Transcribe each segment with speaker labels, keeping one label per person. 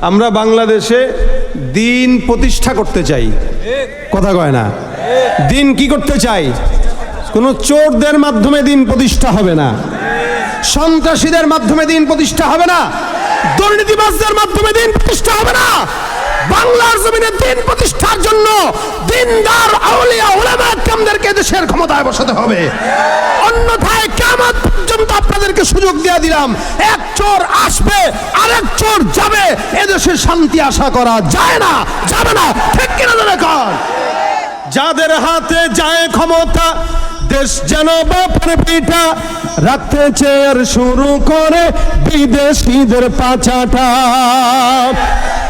Speaker 1: আমরা বাংলাদেশে দিন প্রতিষ্ঠা করতে চাই। কথা কয় না। দিন কি করতে চাই? কোনো চোরদের মাধ্যমে দিন প্রতিষ্ঠা হবে না। সন্ত্রাসীদের মাধ্যমে দিন প্রতিষ্ঠা হবে না। দুর্নীতিবাজদের মাধ্যমে দিন প্রতিষ্ঠা হবে না। বাংলার জমিনে দিন প্রতিষ্ঠার জন্য দিনদার আউলিয়া উলামা কামদেরকে দেশের ক্ষমতায় বসাতে হবে। অন্যথায় কেমন পর্যন্ত আপনাদেরকে সুযোগ দিয়ে দিলাম। এক চোর আসবে, আরেক চোর যাবে। এদেশে শান্তি আশা করা যায় না, যাবে না। ঠিক কিনা জানে যাদের হাতে যায় ক্ষমতা, দেশ যেন বাপের পিঠা রাখতে চেয়ার শুরু করে বিদেশিদের পাচাটা।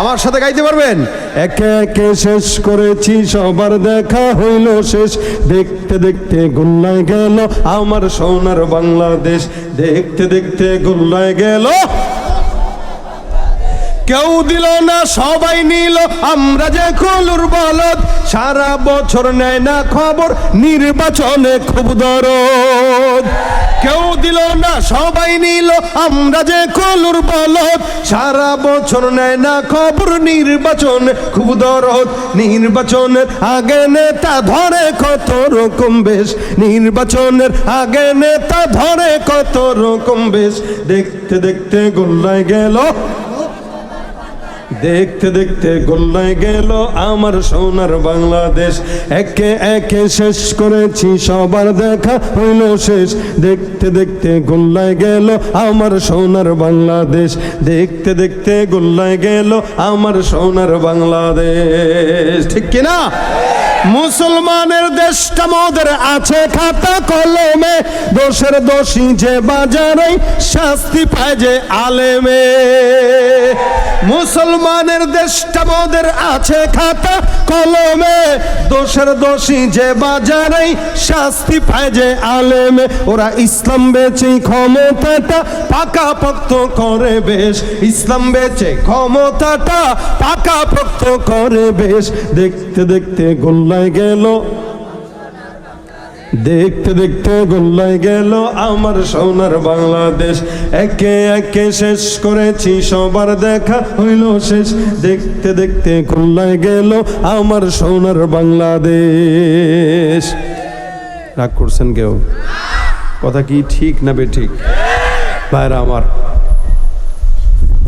Speaker 1: আমার সাথে গাইতে পারবেন? একে একে শেষ করেছি, সবার দেখা হইল শেষ। দেখতে দেখতে গুল্লায় গেল আমার সোনার বাংলাদেশ। দেখতে দেখতে গুল্লায় গেল কেউ দিল না, সবাই নিল। আমরা যে কলুর বলদ, সারা বছর নেয় না খবর, নির্বাচনে খুব দরদ। কেউ দিল না, সবাই নিল, আমরা যে কলুর বলদ, সারা বছর নেয় না খবর, নির্বাচন খুব দরদ। নির্বাচনের আগে নেতা ধরে কত রকম বেশ, নির্বাচনের আগে নেতা ধরে কত রকম বেশ। দেখতে দেখতে গোল্লায় গেল দেখতে দেখতে গোল্লায় গেল আমার সোনার বাংলাদেশ। একে একে শেষ করেছি, সবার দেখা হইল শেষ। দেখতে দেখতে গোল্লায় গেল আমার সোনার বাংলাদেশ। দেখতে দেখতে গোল্লায় গেল আমার সোনার বাংলাদেশ। ঠিক কিনা? মুসলমানের দেশটা মোদের আছে খাতা কলমে। দোষের দোষী যে বাজারে শাস্তি পায় যে আলেমে। মুসলমানের দেশটা মোদের আছে খাতা কলমে। দোষের দোষী যে বাজারে শাস্তি পায় যে আলেমে। ওরা ইসলাম বেচে ক্ষমতাটা পাকা পক্ত করে বেশ। ইসলাম বেচে ক্ষমতাটা পাকা পক্ত করে বেশ। দেখতে দেখতে গোল্লায় গেল। দেখতে দেখতে গোল্লায় গেল আমার সোনার বাংলাদেশ। একে একে শেষ করেছি, সবার দেখা হইল শেষ। দেখতে দেখতে গোল্লায় গেল আমার সোনার বাংলাদেশ। রাগ করছেন কেউ? কথা কি ঠিক না বে ঠিক ভাইরা আমার,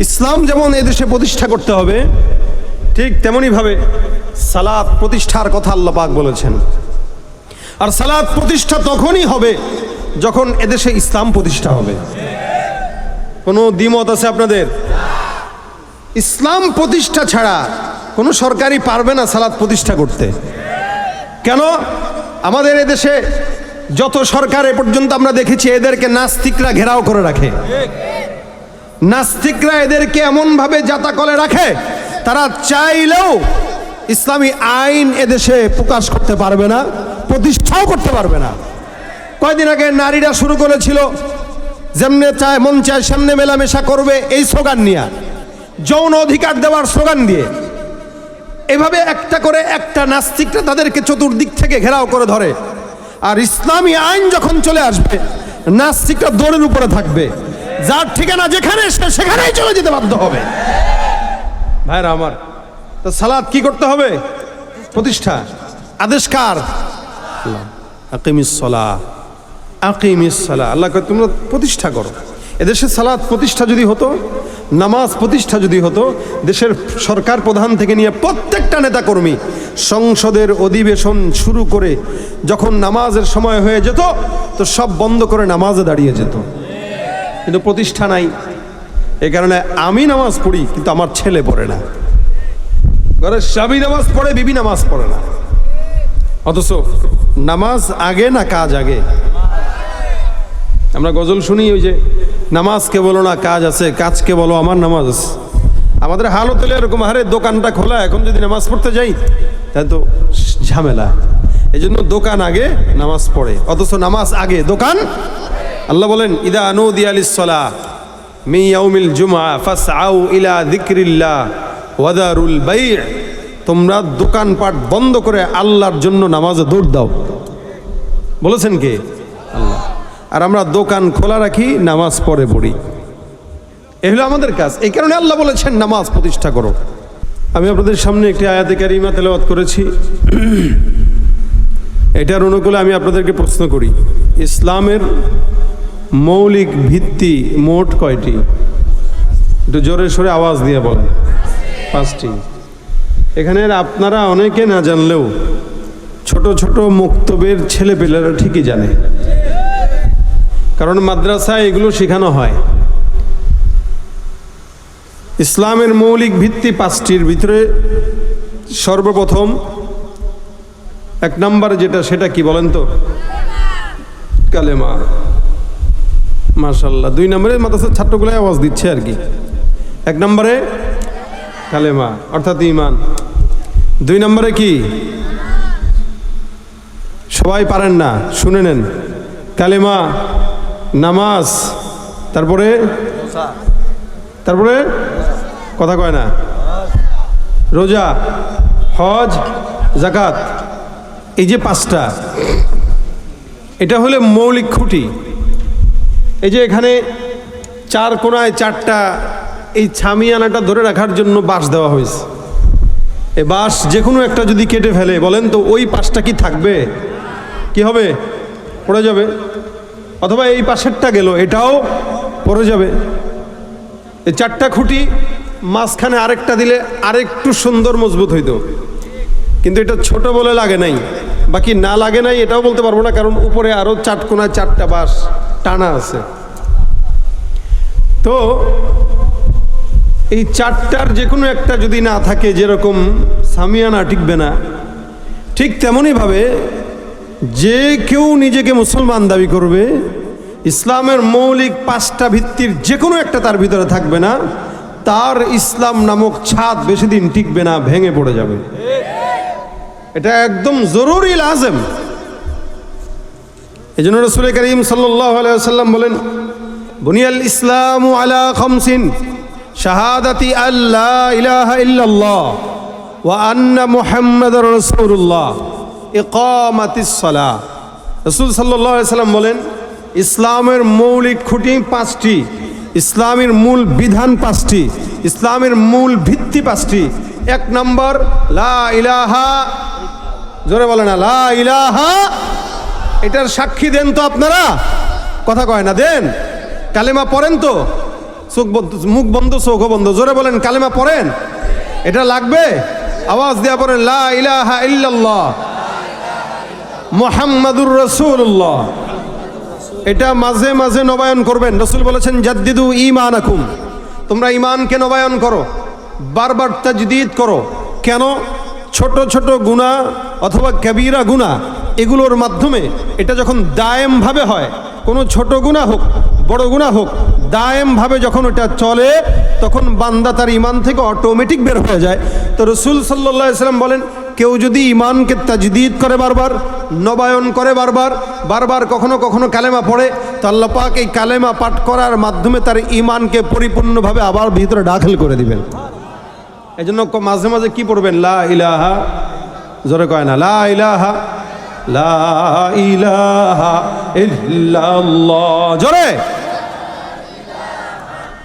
Speaker 1: ইসলাম যেমন এদেশে প্রতিষ্ঠা করতে হবে, ঠিক তেমনই সালাত প্রতিষ্ঠার কথা আল্লাহ পাক বলেছেন। আর সালাদ প্রতিষ্ঠা তখনই হবে যখন এদেশে ইসলাম প্রতিষ্ঠা হবে। কোনো দ্বিমত আছে আপনাদের? ইসলাম প্রতিষ্ঠা ছাড়া কোনো সরকারই পারবে না সালাদ প্রতিষ্ঠা করতে। কেন? আমাদের এদেশে যত সরকার এ পর্যন্ত আমরা দেখেছি, এদেরকে নাস্তিকরা ঘেরাও করে রাখে। নাস্তিকরা এদেরকে এমনভাবে জাতাকলে রাখে, তারা চাইলেও ইসলামী আইন এদেশে প্রকাশ করতে পারবে না, প্রতিষ্ঠাও করতে পারবে না। কয়দিন আগে নারীরা শুরু করেছিল, যেমনে চায়, মন চায়, সামনে মেলামেশা করবে, এই স্লোগান নিয়ে। যৌন অধিকার দেওয়ার স্লোগান দিয়ে। এভাবে একটা করে একটা নাস্তিকরা তাদেরকে চতুর্দিক থেকে ঘেরাও করে ধরে। আর ইসলামী আইন যখন চলে আসবে, নাস্তিকরা দৌড়ের উপরে থাকবে। যার ঠিকানা যেখানে সেখানেই চলে যেতে বাধ্য হবে। ভাইরা আমার তো সালাদ কি করতে হবে? প্রতিষ্ঠা। আদেশ কার? আকিমিসলা আকিমিসলা আল্লাহ তোমরা প্রতিষ্ঠা করো। এদেশে সালাদ প্রতিষ্ঠা যদি হতো, নামাজ প্রতিষ্ঠা যদি হতো, দেশের সরকার প্রধান থেকে নিয়ে প্রত্যেকটা নেতাকর্মী সংসদের অধিবেশন শুরু করে যখন নামাজের সময় হয়ে যেত, তো সব বন্ধ করে নামাজে দাঁড়িয়ে যেত। কিন্তু প্রতিষ্ঠা নাই। এই কারণে আমি নামাজ পড়ি, কিন্তু আমার ছেলে পড়ে না। ঘরের স্বামী নামাজ পড়ে, বিবি নামাজ পড়ে না। অথচ নামাজ আগে না কাজ আগে? আমরা গজল শুনি ওই যে, নামাজকে বলো না কাজ আছে, কাজকে বলো আমার নামাজ আছে। আমাদের হলে এরকম হারে দোকানটা খোলা, এখন যদি নামাজ পড়তে যাই তাই তো ঝামেলা। এই জন্য দোকান আগে, নামাজ পড়ে। অথচ নামাজ আগে, দোকান? আল্লাহ বলেন, ইদা আনুদি আলিসলা মি ইয়াউমিল জুমা ফাস আউ ইলা দিক্রিল্লাহ ওয়াদারুল বাই তোমরা দোকানপাট বন্ধ করে আল্লাহর জন্য নামাজে দৌড় দাও। বলেছেন কে? আল্লাহ। আর আমরা দোকান খোলা রাখি, নামাজ পড়ে পড়ি। এ হলো আমাদের কাজ। এই কারণে আল্লাহ বলেছেন, নামাজ প্রতিষ্ঠা করো। আমি আপনাদের সামনে একটি আয়াতে কারিমা তেলাওয়াত করেছি। এটার অনুকূলে আমি আপনাদেরকে প্রশ্ন করি। ইসলামের মৌলিক ভিত্তি মোট কয়টি? একটু জোরে সোরে আওয়াজ দিয়ে বলেন। পাঁচটি। এখানে আপনারা অনেকে না জানলেও ছোট ছোট মুক্তবের ছেলেপেলেরা ঠিকই জানে। কারণ মাদ্রাসায় এগুলো শেখানো হয়। ইসলামের মৌলিক ভিত্তি পাঁচটির ভিতরে সর্বপ্রথম এক নম্বর যেটা, সেটা কি বলেন তো? কালেমা। মাশাল্লাহ দুই নম্বরে মাদ্রাসার ছাত্রগুলাই আওয়াজ দিচ্ছে আর কি। এক নম্বরে কালেমা, অর্থাৎ ইমান দুই নম্বরে কি? সবাই পারেন না, শুনে নেন। কালেমা, নামাজ, তারপরে? তারপরে? কথা কয় না। রোজা, হজ জাকাত এই যে পাঁচটা, এটা হলে মৌলিক খুঁটি। এই যে এখানে চার কোনায় চারটা এই ছামিয়ানাটা ধরে রাখার জন্য বাঁশ দেওয়া হয়েছে। এ বাঁশ যে কোনো একটা যদি কেটে ফেলে, বলেন তো ওই পাশটা কি থাকবে? কি হবে? পড়ে যাবে। অথবা এই পাশেরটা গেল, এটাও পড়ে যাবে। এই চারটা খুঁটি মাঝখানে আরেকটা দিলে আরেকটু সুন্দর মজবুত হইতো। কিন্তু এটা ছোট বলে লাগে নাই। বাকি না লাগে নাই এটাও বলতে পারব না, কারণ উপরে আরও চাটকোনায় চারটা বাঁশ টানা আছে। তো এই চারটার যে কোনো একটা যদি না থাকে, যেরকম সামিয়ানা টিকবে না, ঠিক তেমনইভাবে যে কেউ নিজেকে মুসলমান দাবি করবে, ইসলামের মৌলিক পাঁচটা ভিত্তির যে কোনো একটা তার ভিতরে থাকবে না, তার ইসলাম নামক ছাদ বেশি দিন টিকবে না, ভেঙে পড়ে যাবে। এটা একদম জরুরি লাজেম। এই জন্য রসুল করিম সাল্লাহ আলাইসাল্লাম বলেন, বুনিয়াল ইসলাম আলা খমসিন। শাহাদাতি আল্লাহ ইলাহা ইল্লাল্লাহ ওয়া আন্না মুহাম্মদ রসুল্লাহ ইকামাতিস সালাহ। রসুল সাল্লাহ সাল্লাম বলেন, ইসলামের মৌলিক খুঁটি পাঁচটি, ইসলামের মূল বিধান পাঁচটি, ইসলামের মূল ভিত্তি পাঁচটি। এক নম্বর, লা ইলাহা, জোরে বলে না, লা ইলাহা, এটার সাক্ষী দেন তো আপনারা। কথা কয় না, দেন। কালেমা পড়েন তো। চোখ বন্ধ, মুখ বন্ধ চোখ বন্ধ। জোরে বলেন, কালেমা পড়েন? এটা লাগবে? আওয়াজ দেওয়া পড়েন, লা মোহাম্মদুর রসুল্লাহ এটা মাঝে মাঝে নবায়ন করবেন। রসুল বলেছেন, জাদ্দিদু ইমান আকুম তোমরা ইমানকে নবায়ন করো। বারবার তাজদিদ করো। কেন? ছোট ছোট গুণা অথবা ক্যাবিরা গুণা, এগুলোর মাধ্যমে এটা যখন দায়েমভাবে হয়, কোনো ছোট গুণা হোক বড় গুণা হোক। দায়েমভাবে যখন ওটা চলে, তখন বান্দা তার ইমান থেকে অটোমেটিক বের হয়ে যায়। তো রসুল সাল্লাহ সাল্লাম বলেন, কেউ যদি ইমানকে তাজদিদ করে বারবার, নবায়ন করে বারবার বারবার কখনো কখনো কালেমা পড়ে, তো আল্লাহ পাক এই কালেমা পাঠ করার মাধ্যমে তার ইমানকে পরিপূর্ণভাবে আবার ভিতরে দাখিল করে দিবেন। এই জন্য মাঝে মাঝে কি পড়বেন? লা ইলাহা, জোরে কয় না, লা ইলাহা লা ইলাহা ইল্লাল্লাহ, জোরে।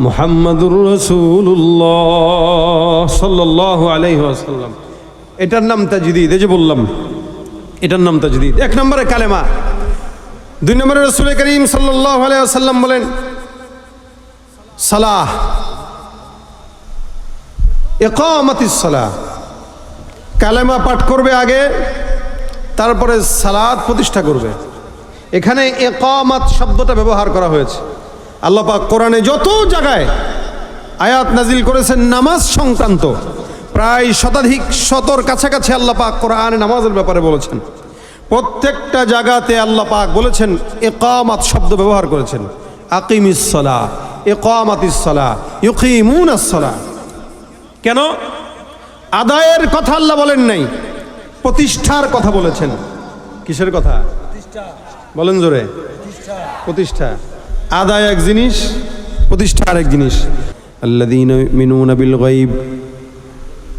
Speaker 1: محمد رسول الله صلى الله عليه وسلم এটার নাম তাজদিদ এই যে বললাম এটার নাম তাজদিদ এক নম্বরে কালেমা দুই নম্বরে রসুল করিম সাল্লাহ আলাইসাল্লাম বলেন সালাহ একামাতিসলা কালেমা পাঠ করবে আগে তারপরে সালাদ প্রতিষ্ঠা করবে এখানে একামাত শব্দটা ব্যবহার করা হয়েছে। আল্লাহ পাক কোরআনে যত জায়গায় আয়াত নাজিল করেছেন নামাজ সংক্রান্ত, প্রায় শতাধিক শতর কাছাকাছি আল্লাহ পাক কোরআনে নামাজের ব্যাপারে বলেছেন। প্রত্যেকটা জায়গাতে আল্লাহ পাক বলেছেন, একামাত শব্দ ব্যবহার করেছেন। আকিম ইসলা আকিমিসলা একামাতিসলা ইউকিমুন আসলা কেন? আদায়ের কথা আল্লাহ বলেন নাই, প্রতিষ্ঠার কথা বলেছেন। কিসের কথা? বলেন জোরে প্রতিষ্ঠা আদায় এক জিনিস প্রতিষ্ঠা আরেক জিনিস الذين يؤمنون بالغيب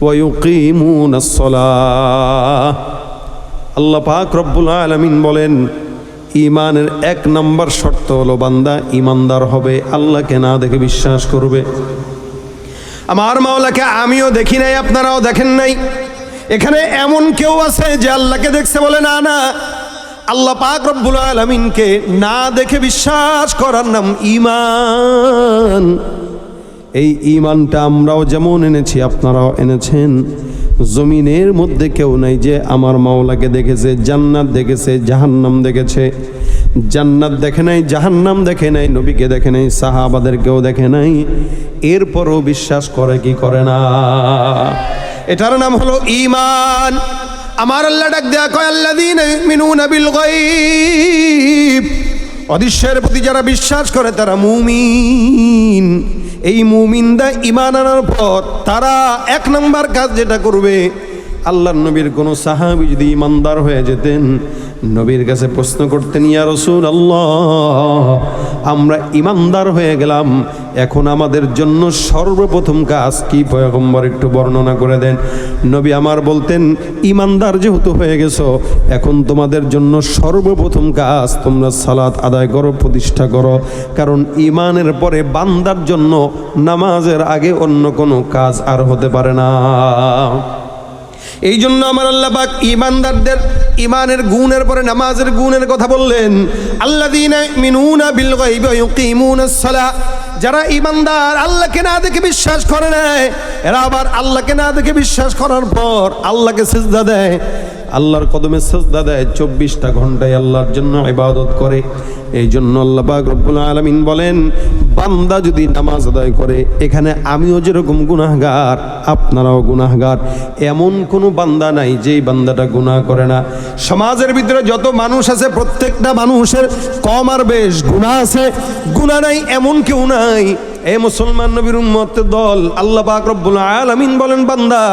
Speaker 1: ويقيمون الصلاة আল্লাহ পাক রব্বুল আলামিন বলেন ইমানের এক নম্বর শর্ত হলো বান্দা ইমানদার হবে আল্লাহকে না দেখে বিশ্বাস করবে আমার মাওলাকে আমিও দেখি নাই আপনারাও দেখেন নাই এখানে এমন কেউ আছে যে আল্লাহকে দেখছে বলে না না আল্লাহ পাক রব্বুল আলমিনকে না দেখে বিশ্বাস করার নাম ইমান এই ইমানটা আমরাও যেমন এনেছি, আপনারাও এনেছেন। জমিনের মধ্যে কেউ নাই যে আমার মাওলাকে দেখেছে, জান্নাত দেখেছে, জাহান্নাম দেখেছে। জান্নাত দেখে নাই, জাহান্নাম দেখে নাই, নবীকে দেখে নাই, সাহাবাদেরকেও দেখে নাই। এরপরও বিশ্বাস করে কি করে না? এটার নাম হলো ইমান আমার আল্লাহ ডাক দেয়া কয় আল্লাহ দিন অদৃশ্যের প্রতি যারা বিশ্বাস করে, তারা মুমিন। এই মুমিনদা ইমান আনার পর তারা এক নম্বর কাজ যেটা করবে আল্লাহর নবীর কোনো সাহাবি যদি ইমানদার হয়ে যেতেন, নবীর কাছে প্রশ্ন করতেন, ইয়া রসুল আল্লাহ আমরা ইমানদার হয়ে গেলাম, এখন আমাদের জন্য সর্বপ্রথম কাজ কি? পয়গম্বর একটু বর্ণনা করে দেন, নবী আমার বলতেন, ইমানদার যেহেতু হয়ে গেছো, এখন তোমাদের জন্য সর্বপ্রথম কাজ তোমরা সালাত আদায় করো, প্রতিষ্ঠা করো। কারণ ইমানের পরে বান্দার জন্য নামাজের আগে অন্য কোনো কাজ আর হতে পারে না। এই জন্য আমার আল্লাহ পাক ইমানদারদের ইমানের গুণের পরে নামাজের গুণের কথা বললেন, আল্লাযীনা মিনুনা বিল সালাহ, যারা ইমানদার আল্লাহকে না দেখে বিশ্বাস করে না এরা আবার আল্লাহকে না দেখে বিশ্বাস করার পর আল্লাহকে সিজদা দেয়। আল্লাহর কদমে সেজদা দেয় চব্বিশটা ঘন্টায় আল্লাহর জন্য ইবাদত করে। এই জন্য আল্লাহ পাক রব্বুল আলামিন বলেন, বান্দা যদি নামাজ আদায় করে, এখানে আমিও যেরকম গুনাহগার, আপনারাও গুনাহগার। এমন কোনো বান্দা নাই যেই বান্দাটা গুনাহ করে না। সমাজের ভিতরে যত মানুষ আছে, প্রত্যেকটা মানুষের কম আর বেশ গুনাহ আছে। গুনাহ নাই, এমন কেউ নাই। এ মুসলমান নবীর উম্মত দল, আল্লাহ পাক রব্বুল আলামিন বলেন, বান্দা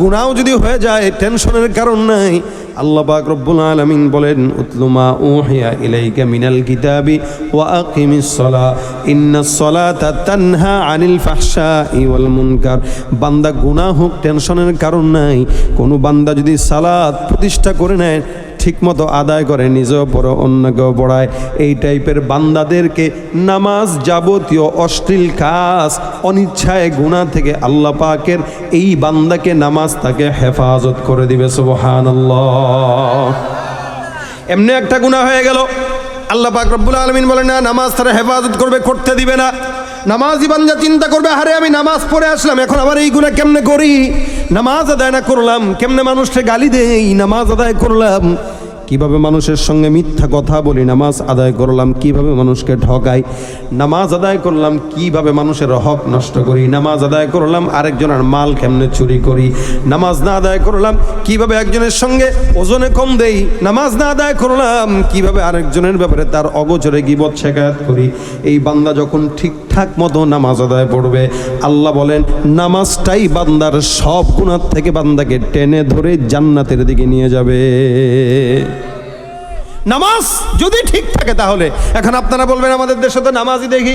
Speaker 1: গুনাও যদি হয়ে যায় টেনশনের কারণ নাই। আল্লাহ পাক রব্বুল আলামিন বলেন উতলুমা উহিয়া ইলাইকা মিনাল কিতাবি ওয়া আকিমিস সালাহ ইন্নাস সালাতা তানহা আনিল ফাহশাই ওয়াল মুনকার। বান্দা, গুনাহ হোক টেনশনের কারণ নাই। কোনো বান্দা যদি সালাত প্রতিষ্ঠা করে নেয় ঠিকমতো আদায় করে, নিজেও পড়ো অন্যকেও পড়ায় এই টাইপের বান্দাদেরকে নামাজ যাবতীয় অশ্লীল কাজ, অনিচ্ছায় গুণা থেকে আল্লাহ পাকের এই বান্দাকে নামাজ তাকে হেফাজত করে দিবে, সুবহানাল্লাহ। এমনি একটা গুণা হয়ে গেল। আল্লাহ পাক রব্বুল আলমিন বলে না, নামাজ তারা হেফাজত করবে, করতে দিবে না। নামাজি বান্দা চিন্তা করবে, আরে, আমি নামাজ পড়ে আসলাম, এখন আবার এই গুণা কেমনে করি? নামাজ আদায় না করলাম, কেমনে মানুষকে গালি দেই? নামাজ আদায় করলাম। কীভাবে মানুষের সঙ্গে মিথ্যা কথা বলি, নামাজ আদায় করলাম, কীভাবে মানুষকে ঠকাই, নামাজ আদায় করলাম, কীভাবে মানুষের হক নষ্ট করি, নামাজ আদায় করলাম, আরেকজনের মাল কেমনে চুরি করি, নামাজ না আদায় করলাম, কীভাবে একজনের সঙ্গে ওজনে কম দেই, নামাজ না আদায় করলাম, কীভাবে আরেকজনের ব্যাপারে তার অগোচরে গিবত শেখায়াত করি, এই বান্দা যখন ঠিকঠাক মতো নামাজ আদায় পড়বে। আল্লাহ বলেন, নামাজটাই বান্দার সব গুণার থেকে বান্দাকে টেনে ধরে জান্নাতের দিকে নিয়ে যাবে। নামাজ যদি ঠিক থাকে তাহলে, এখন আপনারা বলবেন, আমাদের দেশে তো নামাজই দেখি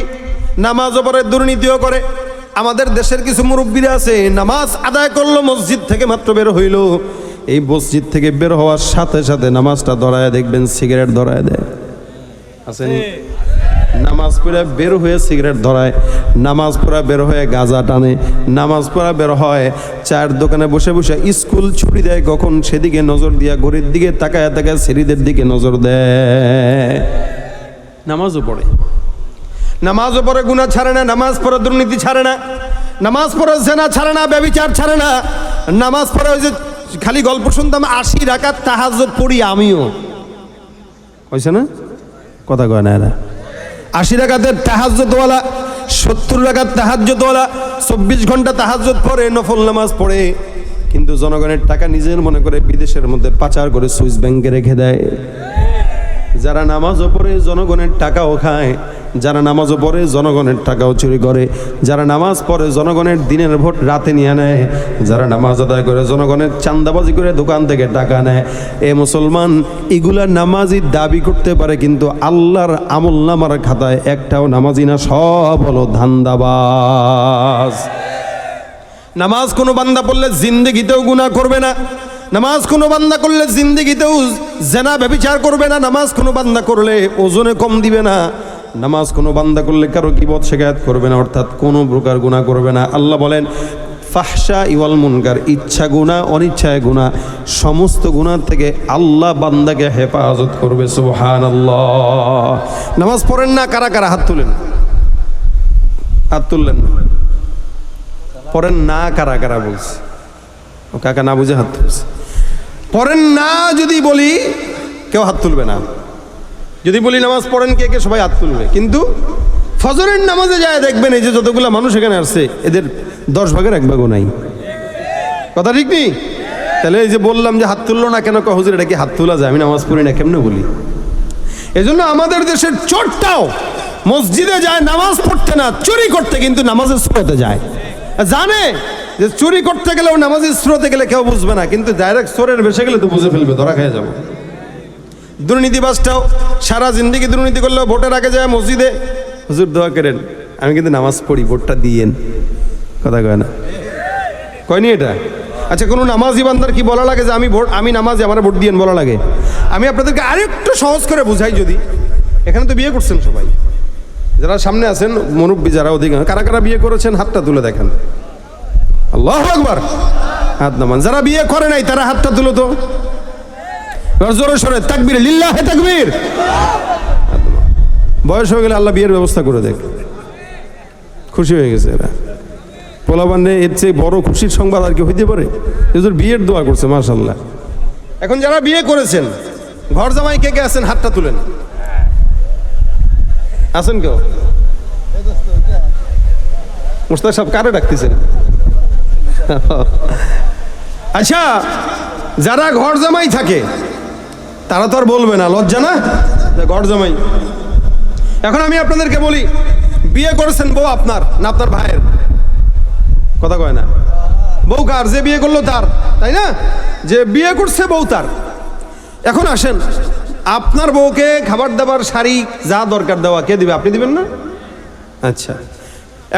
Speaker 1: নামাজ পরে দুর্নীতিও করে। আমাদের দেশের কিছু মুরব্বীরা আছে, নামাজ আদায় করল, মসজিদ থেকে মাত্র বের হইল। এই মসজিদ থেকে বের হওয়ার সাথে সাথে নামাজটা ধরায় দেখবেন, সিগারেট ধরায় দেয়। আসেনি নামাজ পড়ে বের হয়ে সিগারেট ধরায়, নামাজ পড়া বের হয়ে গাঁজা টানে, নামাজ পড়া বের হয় চায়ের দোকানে বসে বসে স্কুল ছুটি দেয় কখন সেদিকে নজর দিয়া ঘড়ির দিকে তাকায় তাকায় সিঁড়িদের দিকে নজর দেয়। নামাজও পড়ে। নামাজও পড়ে গুণা ছাড়ে না, নামাজ পড়ে, দুর্নীতি ছাড়ে না, নামাজ পড়ে, জেনা ছাড়ে না, ব্যবিচার ছাড়ে না, নামাজ পড়ে ওই যে খালি গল্প শুনতাম, আশি রাকাত তাহাজ্জুদ পড়ি আমিও। হয়েছে না? কথা কয় না এরা। আশি রাকাতের তাহাজ্যতওয়ালা সত্তর রাকাত তাহাজ্যতওয়ালা চব্বিশ ঘণ্টা তাহাজ্যত পড়ে, নফল নামাজ পড়ে। কিন্তু জনগণের টাকা নিজের মনে করে বিদেশের মধ্যে পাচার করে সুইস ব্যাংকে রেখে দেয়। যারা নামাজও পড়ে, জনগণের টাকাও খায়। যারা নামাজও পড়ে, জনগণের টাকাও চুরি করে। যারা নামাজ পড়ে, জনগণের দিনের ভোট রাতে নিয়ে নেয়। যারা নামাজ আদায় করে, জনগণের চান্দাবাজি করে দোকান থেকে টাকা নেয়। এ মুসলমান, এগুলা নামাজি দাবি করতে পারে, কিন্তু আল্লাহর আমল নামার খাতায় একটাও নামাজি না, সব হলো ধান্দাবাজ। নামাজ কোনো বান্দা পড়লে জিন্দগিতেও গুনাহ করবে না। নামাজ কোনো বান্দা করলে জিন্দগিতেও জেনা ব্যবিচার করবে না। নামাজ কোনো বান্দা করলে ওজনে কম দিবে না। নামাজ কোনো বান্দা করলে কারও কিবত শেখায়ত করবে না, অর্থাৎ কোনো প্রকার গুনাহ করবে না। আল্লাহ বলেন ফাহসা ইওয়াল মুনকার, ইচ্ছা গুণা অনিচ্ছায় গুণা সমস্ত গুণার থেকে আল্লাহ বান্দাকে হেফাজত করবে সুবহান নামাজ পড়েন না, কারা কারা হাত তুলেন? হাত তুললেন? পড়েন না, কারা কারা বলছে? ও কাকা না বুঝে হাত তুলছে। পড়েন না যদি বলি, কেউ হাত তুলবে না। যদি বলি নামাজ পড়েন কে কে, সবাই হাত তুলবে। কিন্তু ফজরের নামাজে যায় দেখবেন এই যে যতগুলো মানুষ এখানে আসছে, এদের দশ ভাগের এক ভাগও নাই। কথা ঠিক নেই? তাহলে এই যে বললাম যে হাত তুললো না কেন কহ হুজুর, এটা কি হাত তোলা যায়? আমি নামাজ পড়ি না, কেমনে বলি? এজন্য আমাদের দেশের চোরটাও মসজিদে যায়, নামাজ পড়তে না, চুরি করতে কিন্তু নামাজের স্রোতে যায়। জানে যে চুরি করতে গেলেও নামাজের স্রোতে গেলে কেউ বুঝবে না, কিন্তু ডাইরেক্ট চোরের বেসে গেলে তো বুঝে ফেলবে, ধরা খেয়ে যাব। দুর্নীতিবাসটাও সারা জিন্দিগি দুর্নীতি করলেও ভোটের আগে যায় মসজিদে। হুজুর দোয়া করেন আমি কিন্তু নামাজ পড়ি ভোটটা দিয়েন। কথা কয় না? কয়নি এটা? আচ্ছা কোনো নামাজি বান্দার কি বলা লাগে যে আমি ভোট আমি নামাজি আমার ভোট দিয়েন বলা লাগে? আমি আপনাদেরকে আরেকটু সহজ করে বুঝাই যদি এখানে তো বিয়ে করছেন সবাই। যারা সামনে আছেন মুরব্বী যারা অধিকাংশ কারা কারা বিয়ে করেছেন হাতটা তুলে দেখেন। আল্লাহ আকবার। হাত নামান। যারা বিয়ে করে নাই তারা হাতটা তুলো তো। জোরে সরে, তাকবীর, লিল্লাহ তাকবীর। বয়স হয়ে গেলে আল্লাহ বিয়ের ব্যবস্থা করে দেখ। খুশি হয়ে গেছে এরা। পোলাবান্নে এর চেয়ে বড় খুশির সংবাদ আর কি হইতে পারে? এদের বিয়ের দোয়া করছে মার্শাল্লাহ এখন যারা বিয়ে করেছেন, ঘর জামাই কে কে আছেন, হাতটা তুলেন। আছেন কেউ? মুস্তাক সাহেব কারে ডাকতেছেন? আচ্ছা যারা ঘর জামাই থাকে তারা তো আর বলবে না, লজ্জা না? ঘর জামাই। এখন আমি আপনাদেরকে বলি, বিয়ে করেছেন বউ আপনার না আপনার ভাইয়ের? কথা কয় না। বউ কার? যে বিয়ে করল তার, তাই না? যে বিয়ে করছে বউ তার। এখন আসেন, আপনার বউকে খাবার দাবার, শাড়ি, যা দরকার দেওয়া, কে দিবে? আপনি দিবেন না? আচ্ছা।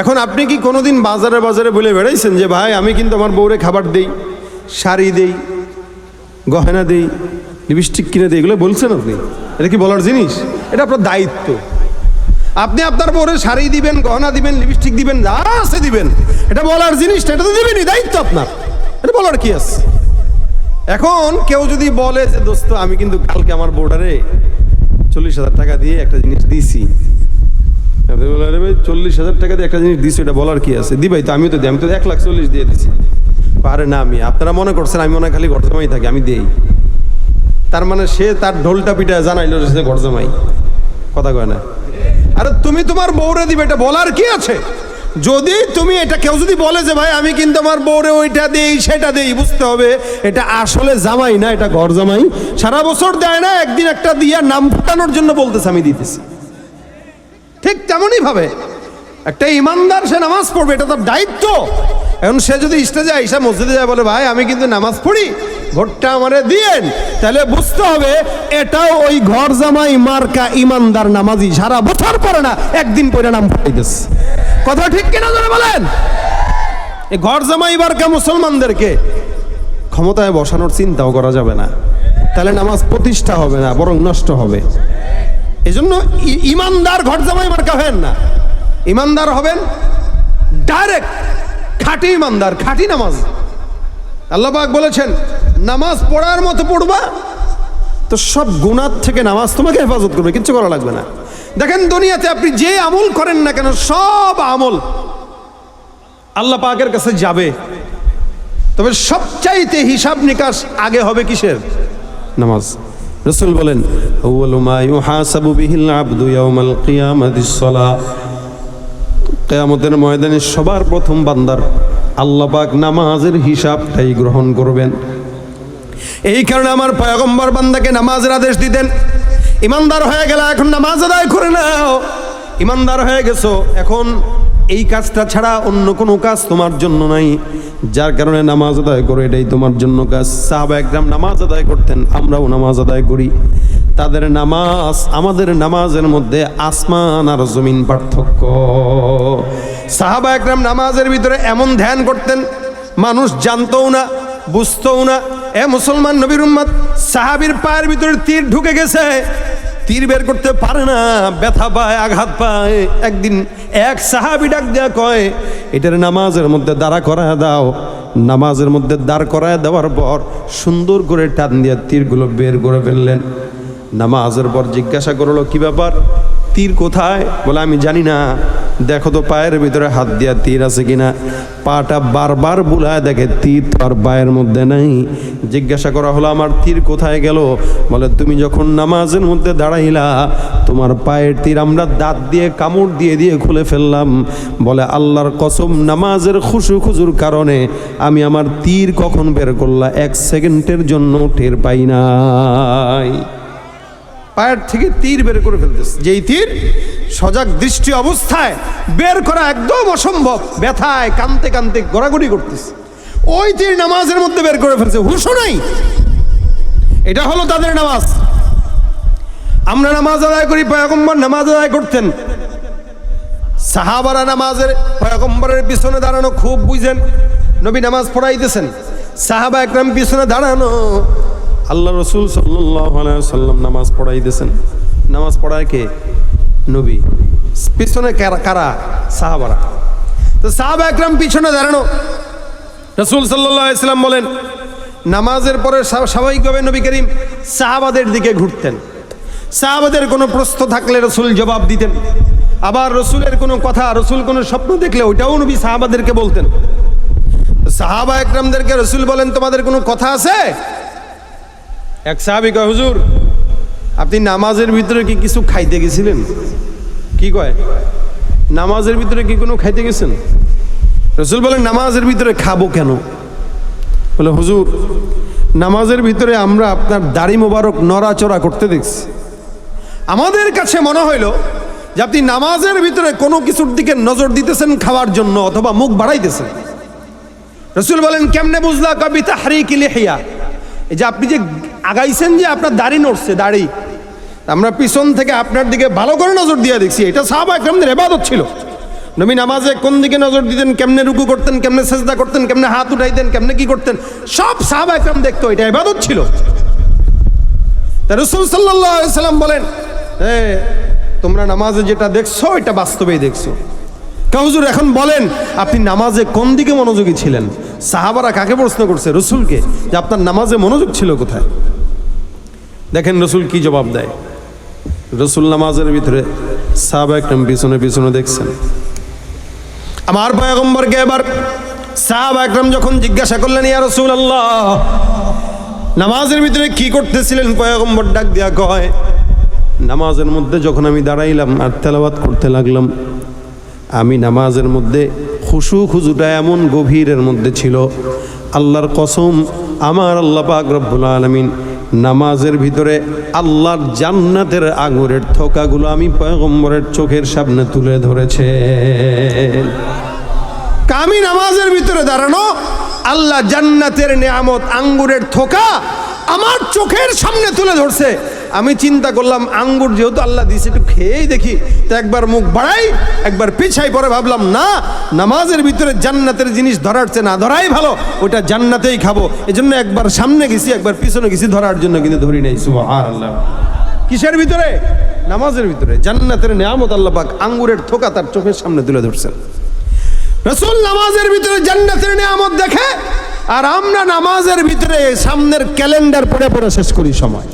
Speaker 1: এখন আপনি কি কোনোদিন বাজারে বাজারে বলে বেড়াইছেন যে, ভাই, আমি কিন্তু আমার বউরে খাবার দেই, শাড়ি দেই, গহনা দেই লিপস্টিক কিনে দিয়ে এগুলো বলছেন আপনি? এটা কি বলার জিনিস? এটা আপনার দায়িত্ব। আপনি আপনার পরে শাড়ি দিবেন, গহনা দিবেন, লিপস্টিক দিবেন, যা আছে দিবেন। এটা বলার জিনিসটা, এটা তো দিবেনই, দায়িত্ব আপনার। এটা বলার কি আছে? এখন কেউ যদি বলে যে, দোস্ত, আমি কিন্তু কালকে আমার বোর্ডারে চল্লিশ হাজার টাকা দিয়ে একটা জিনিস দিছি। ভাই, চল্লিশ হাজার টাকা দিয়ে একটা জিনিস দিছি, এটা বলার কি আছে? দিবাই তো, আমিও তো দিই, আমি তো এক লাখ চল্লিশ দিয়ে দিছি। পারে না, আমি, আপনারা মনে করছেন, আমি মনে খালি ঘরজামাই থাকি, আমি দেই। তার মানে সে তার ঢোলটা পিঠা জানাইলো সে ঘরজামাই কথা কয় না? আরে তুমি তোমার বউরে দিবে, এটা বলার কি আছে? যদি তুমি এটা কেউ যদি বলে যে ভাই, আমি কিন্তু আমার বউরে ওইটা দেই, সেটা দেই, বুঝতে হবে, এটা আসলে জামাই না, এটা ঘর জামাই সারা বছর দেয় না, একদিন একটা দিয়া নাম ফুটানোর জন্য বলতেছে, আমি দিতেছি। ঠিক তেমনই ভাবে। একটা ইমানদার সে নামাজ পড়বে, এটা তার দায়িত্ব। এখন সে যদি স্টেজে আইসা মসজিদে যায়, বলে, ভাই, আমি কিন্তু নামাজ পড়ি, ভোটটা আমারে দিয়েন। তাহলে বুঝতে হবে, এটাও ওই ঘর জামাই মার্কা ইমানদার নামাজি, সারা বছর পরে না, একদিন পরে নাম ফুটাইতেছে কথা ঠিক কিনা ধরে বলেন? এই ঘর জামাই মার্কা মুসলমানদেরকে ক্ষমতায় বসানোর চিন্তাও করা যাবে না। তাহলে নামাজ প্রতিষ্ঠা হবে না, বরং নষ্ট হবে। এজন্য ইমানদার ঘর জামাই মার্কা হবেন না। ইমানদার হবেন ডাইরেক্ট খাঁটি ইমানদার, খাঁটি নামাজ। আল্লাহ পাক বলেছেন, নামাজ পড়ার মতো পড়বা, তো সব গুণার থেকে নামাজ তোমাকে হেফাজত করবে, কিচ্ছু করা লাগবে না। দেখেন দুনিয়াতে আপনি যে আমল করেন না কেন, সব আমল আল্লাহ পাকের কাছে যাবে। তবে সবচাইতে হিসাব নিকাশ আগে হবে কিসের? নামাজ। রসুল বলেন কেয়ামতের ময়দানে সবার প্রথম বান্দার আল্লাহ পাক নামাজের হিসাবটাই গ্রহণ করবেন। এই কারণে আমার পয়গম্বর বান্দাকে নামাজের আদেশ দিতেন, ইমানদার হয়ে গেলে এখন নামাজ আদায় করে নাও। ইমানদার হয়ে গেছো, এখন এই কাজটা ছাড়া অন্য কোনো কাজ তোমার জন্য নাই। যার কারণে নামাজ আদায় করো, এটাই তোমার জন্য কাজ। সাহাবা একরাম নামাজ আদায় করতেন, আমরাও নামাজ আদায় করি। তাদের নামাজ, আমাদের নামাজের মধ্যে আসমান আর জমিন পার্থক্য। সাহাবা একরাম নামাজের ভিতরে এমন ধ্যান করতেন, মানুষ জানতও না, বুঝতও না, এ মুসলমান নবীর উম্মত, সাহাবির পায়ের ভিতরে তীর ঢুকে গেছে তীর বের করতে পারে না, ব্যথা পায়, আঘাত পায়। একদিন এক সাহাবি ডাক দেয়া কয়, এটার নামাজের মধ্যে দাঁড়া করায় দাও। নামাজের মধ্যে দাঁড় করায় দেওয়ার পর সুন্দর করে টান দিয়ে তীরগুলো বের করে ফেললেন। নামাজের পর জিজ্ঞাসা করল, কি ব্যাপার? তীর কোথায়? বলে, আমি জানি না। দেখো তো, পায়ের ভিতরে হাত দিয়া তীর আছে কিনা? পাটা বারবার বুলায় দেখে, তীর তো আর পায়ের মধ্যে নাই। জিজ্ঞাসা করা হলো, আমার তীর কোথায় গেল? বলে, তুমি যখন নামাজের মধ্যে দাঁড়াইলা, তোমার পায়ের তীর আমরা দাঁত দিয়ে কামড় দিয়ে দিয়ে খুলে ফেললাম। বলে, আল্লাহর কসম, নামাজের খুশু খুজুর কারণে আমি আমার তীর কখন বের করলা? এক সেকেন্ডের জন্য টের পাই নাই। পায়ের থেকে তীর বের করে ফেলতেছে। যেই তীর সজাগ দৃষ্টি অবস্থায় বের করা একদম অসম্ভব। ব্যথায় কানতে কানতে গড়াগড়ি করতেছে। ওই তীর নামাজের মধ্যে বের করে ফেলছে। হুশও নাই। এটা হলো তাদের নামাজ। আমরা নামাজ আদায় করি, পয়গম্বর নামাজ আদায় করতেন। সাহাবারা নামাজের পয়গম্বরের পিছনে দাঁড়ানো খুব বুঝেন। নবী নামাজ পড়াইতেছেন। সাহাবা একরাম পিছনে দাঁড়ানো আল্লাহ রসুল সাল্লাম নামাজ পড়াই পড়াইতেছেন নামাজ পড়ায় কে? নবী। পিছনে কারা সাহাবারা। তো সাহাবা একরাম পিছনে দাঁড়ানো। রসুল সাল্লাহ ইসলাম বলেন, নামাজের পরে স্বা- স্বাভাবিকভাবে নবী করিম সাহাবাদের দিকে ঘুরতেন। সাহাবাদের কোনো প্রশ্ন থাকলে রসুল জবাব দিতেন। আবার রসুলের কোনো কথা, রসুল কোনো স্বপ্ন দেখলে ওইটাও নবী সাহাবাদেরকে বলতেন। সাহাবা একরামদেরকে রসুল বলেন, তোমাদের কোনো কথা আছে? এক সাহাবি কয়, হুজুর, আপনি নামাজের ভিতরে কি কিছু খাইতে গেছিলেন? কি কয়, নামাজের ভিতরে কি কোনো খাইতে গেছেন? রসুল বলেন, নামাজের ভিতরে খাব কেন? বলে, হুজুর, নামাজের ভিতরে আমরা আপনার দাড়ি মোবারক নড়াচড়া করতে দেখছি। আমাদের কাছে মনে হইল যে আপনি নামাজের ভিতরে কোনো কিছুর দিকে নজর দিতেছেন খাওয়ার জন্য অথবা মুখ বাড়াইতেছেন। রসুল বলেন, কেমনে বুঝলা কবিতা হারি কি লেহিয়া এই যে আপনি যে আগাইছেন যে আপনার দাড়ি নড়ছে, দাড়ি। আমরা পিছন থেকে আপনার দিকে ভালো করে নজর দিয়ে দেখছি, এটা সাহাবা একরামদের এবাদত ছিল। নবী নামাজে কোন দিকে নজর দিতেন, কেমনে রুকু করতেন, কেমনে সেজদা করতেন, কেমনে হাত উঠাইতেন, কেমনে কি করতেন, সব সাহাবা একরাম দেখতো, এটা এবাদত ছিল। সাল্লাম বলেন, এ, তোমরা নামাজে যেটা দেখছ, এটা বাস্তবেই দেখছ। কাহুজুর এখন বলেন, আপনি নামাজে কোন দিকে মনোযোগী ছিলেন? সাহাবারা কাকে প্রশ্ন করছে? রসুলকে? যে আপনার নামাজে মনোযোগ ছিল কোথায়? দেখেন রসুল কি জবাব দেয়? রসুল নামাজের ভিতরে সাহাবা একদম পিছনে পিছনে দেখছেন। আমার পয়গম্বরকে এবার সাহাবা একরাম যখন জিজ্ঞাসা করলেন, ইয়া রসুল আল্লাহ নামাজের ভিতরে কি করতেছিলেন? পয়গম্বর ডাক দিয়া কয়, নামাজের মধ্যে যখন আমি দাঁড়াইলাম আর তেলাবাত করতে লাগলাম আমি নামাজের মধ্যে খুশু খুজুটা এমন গভীরের মধ্যে ছিল, আল্লাহর কসম আমার আল্লাহ পাক রব্বুল আলমিন নামাজের ভিতরে আল্লাহর জান্নাতের আঙুরের থোকাগুলো আমি পয়গম্বরের চোখের সামনে তুলে ধরেছে। আমি নামাজের ভিতরে দাঁড়ানো, আল্লাহ জান্নাতের নেয়ামত আঙ্গুরের থোকা আমার চোখের সামনে তুলে ধরছে। আমি চিন্তা করলাম আঙ্গুর যেহেতু আল্লাহ দিয়েছে, একটু খেয়েই দেখি। তো একবার মুখ বাড়াই, একবার পিছাই পরে ভাবলাম, না, নামাজের ভিতরে জান্নাতের জিনিস ধরার চেয়ে না ধরাই ভালো, ওটা জান্নাতেই খাব। এই জন্য একবার সামনে গেছি, একবার পিছনে গেছি, ধরার জন্য কিন্তু ধরি নাই, সুবহানাল্লাহ। কিসের ভিতরে? নামাজের ভিতরে। জান্নাতের নেয়ামত আল্লাহ পাক আঙ্গুরের থোকা তার চোখের সামনে তুলে ধরছেন। রসুল নামাজের ভিতরে জান্নাতের নিয়ামত দেখে, আর আমরা নামাজের ভিতরে সামনের ক্যালেন্ডার পড়ে পড়ে শেষ করি সময়।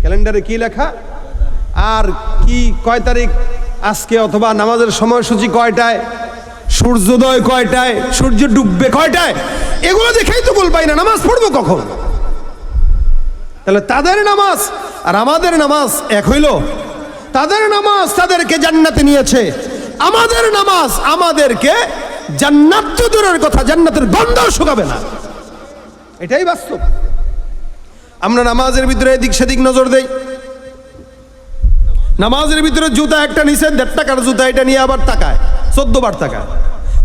Speaker 1: ক্যালেন্ডারে কি লেখা? আর কি, কয় তারিখ? আজকে অথবা নামাজের সময়সূচি কয়টায়? সূর্যোদয় কয়টায়? সূর্য ডুববে কয়টায়? এগুলো দেখেই তো গোল পাই না। নামাজ পড়ব কখন? তাহলে তাদের নামাজ আর আমাদের নামাজ এক হইল। তাদের নামাজ তাদেরকে জান্নাতে নিয়েছে। আমাদের নামাজ আমাদেরকে জান্নাত দূরের কথা, জান্নাতের গন্ধও শুকাবে না। এটাই বাস্তব। আমরা নামাজের ভিতরে এদিক সেদিক নজর দেই। নামাজের ভিতরে জুতা একটা নিচে দেড় টাকার জুতা এটা নিয়ে আবার টাকায় বার টাকা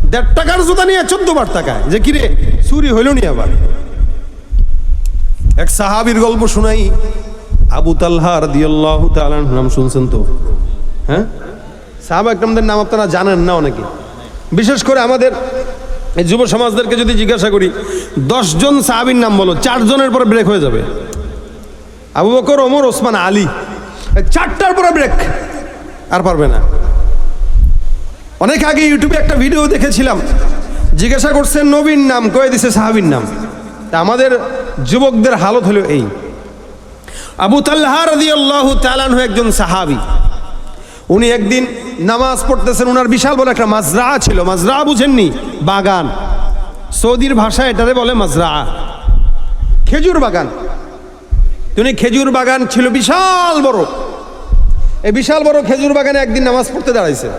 Speaker 1: দেড় টাকার জুতা নিয়ে বার টাকায় যে কিরে, চুরি হইল নি আবার? এক সাহাবীর গল্প শোনাই। আবু তালহা রাদিয়াল্লাহু তাআলার নাম শুনছেন তো? হ্যাঁ? সাহাবা একরামদের নাম আপনারা জানেন না অনেকে। বিশেষ করে আমাদের এই যুব সমাজদেরকে যদি জিজ্ঞাসা করি, দশজন সাহাবীর নাম বলো, চারজনের পরে ব্রেক হয়ে যাবে। আবু বকর, ওমর, ওসমান, আলী চারটার পরে ব্রেক আর পারবে না। অনেক আগে ইউটিউবে একটা ভিডিও দেখেছিলাম, জিজ্ঞাসা করছেন, নবীর নাম, কয়ে দিছে সাহাবীর নাম। তা আমাদের যুবকদের হালত হলো এই। আবু তাল্লাহ রাদিয়াল্লাহু তাআলাহু একজন সাহাবি। উনি একদিন নামাজ পড়তেছেন ওনার বিশাল বড় একটা মাজরা ছিল। মাজরা বুঝেননি? বাগান। সৌদির ভাষা এটারে বলে মাজরা। খেজুর বাগান। উনি খেজুর বাগান ছিল বিশাল বড়। এই বিশাল বড় খেজুর বাগানে একদিন নামাজ পড়তে দাঁড়াইছে।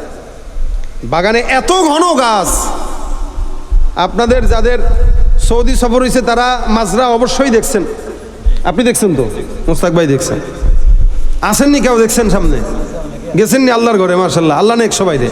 Speaker 1: বাগানে এত ঘন গাছ। আপনাদের যাদের সৌদি সফর হয়েছে তারা মাজরা অবশ্যই দেখছেন। আপনি দেখছেন তো? মোস্তাক ভাই দেখছেন। আসেননি কেউ দেখছেন সামনে? গেছেননি আল্লাহর ঘরে মার্শাল্লাহ আল্লাহ নেক সবাই রে